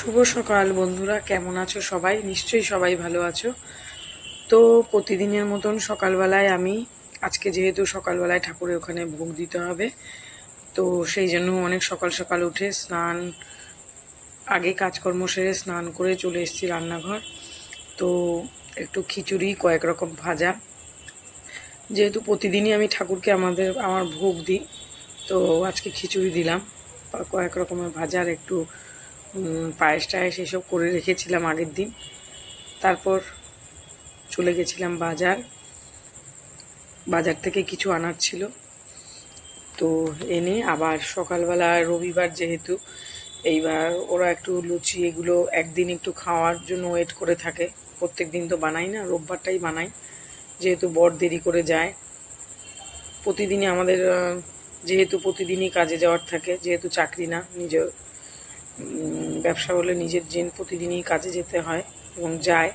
শুভ সকাল, বন্ধুরা। কেমন আছো সবাই? নিশ্চয়ই সবাই ভালো আছো। তো প্রতিদিনের মতন সকালবেলায় আমি, আজকে যেহেতু সকালবেলায় ঠাকুরের ওখানে ভোগ দিতে হবে, তো সেই জন্য অনেক সকাল সকাল উঠে স্নান, আগে কাজকর্ম সেরে স্নান করে চলে এসেছি রান্নাঘর। তো একটু খিচুড়ি, কয়েক রকম ভাজা। যেহেতু প্রতিদিনই আমি ঠাকুরকে আমাদের, আমার ভোগ দিই, তো আজকে খিচুড়ি দিলাম, কয়েক রকমের ভাজার একটু পায়েস টায়েস এসব করে রেখেছিলাম আগের দিন। তারপর চলে গেছিলাম বাজার। বাজার থেকে কিছু আনার ছিল। তো এনে আবার সকালবেলা, রবিবার যেহেতু, এইবার ওরা একটু লুচি এগুলো একদিন একটু খাওয়ার জন্য ওয়েট করে থাকে। প্রত্যেক দিন তো বানাই না, রোববারটাই বানাই। যেহেতু বর দেরি করে যায়। প্রতিদিনই আমাদের যেহেতু প্রতিদিনই কাজে যাওয়ার থাকে, যেহেতু চাকরি না, নিজের ব্যবসা হলে নিজের জেন প্রতিদিনই কাজে যেতে হয় এবং যায়।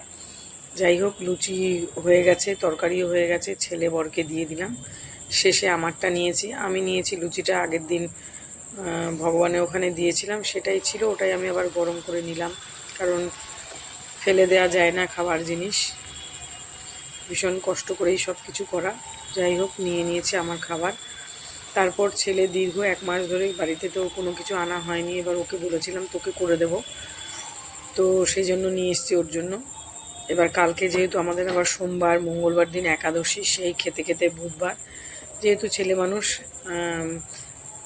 যাই হোক, লুচি হয়ে গেছে, তরকারিও হয়ে গেছে, ছেলে বরকে দিয়ে দিলাম। শেষে আমারটা নিয়েছি। আমি নিয়েছি লুচিটা, আগের দিন ভগবানের ওখানে দিয়েছিলাম, সেটাই ছিল, ওটাই আমি আবার গরম করে নিলাম। কারণ ফেলে দেওয়া যায় না খাবার জিনিস। ভীষণ কষ্ট করেই সব কিছু করা। যাই হোক, নিয়ে নিয়েছে আমার খাবার। তারপর ছেলে দীর্ঘ এক মাস ধরে বাড়িতে তো কোনো কিছু আনা হয়নি, এবার ওকে বলেছিলাম তোকে করে দেব। তো সেই জন্য নিয়ে এসেছি ওর জন্য। এবার কালকে যেহেতু আমাদের আবার সোমবার, মঙ্গলবার দিন একাদশী, সেই খেতে খেতে বুধবার। যেহেতু ছেলে মানুষ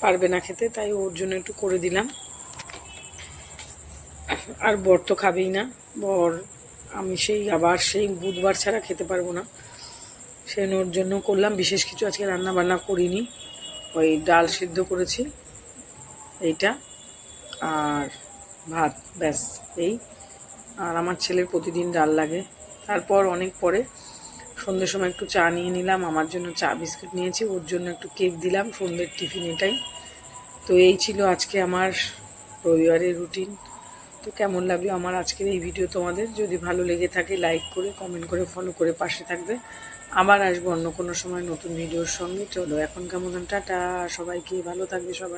পারবে না খেতে, তাই ওর জন্য একটু করে দিলাম। আর বর তো খাবেই না। বর, আমি সেই আবার সেই বুধবার ছাড়া খেতে পারব না। সেই ওর জন্য করলাম, বিশেষ কিছু আজকে রান্না বান্না করিনি। ওই ডাল সিদ্ধ করেছি, এইটা আর ভাত, ব্যাস, এই। আর আমার ছেলের প্রতিদিন ডাল লাগে। তারপর অনেক পরে সন্ধ্যের সময় একটু চা নিয়ে নিলাম। আমার জন্য চা বিস্কুট নিয়েছি, ওর জন্য একটু কেক দিলাম সন্ধ্যের টিফিন এটাই তো এই ছিল আজকে আমার রবিবারের রুটিন। তো কেমন লাগল আমার আজকের এই ভিডিও তোমাদের? যদি ভালো লেগে থাকে লাইক করে কমেন্ট করে ফলো করে পাশে থাকবে। আবার আসব অন্য কোনো সময় নতুন ভিডিওর সঙ্গে। চলো এখন কেমন টাটা। সবাইকে ভালো থাকবে সবাই।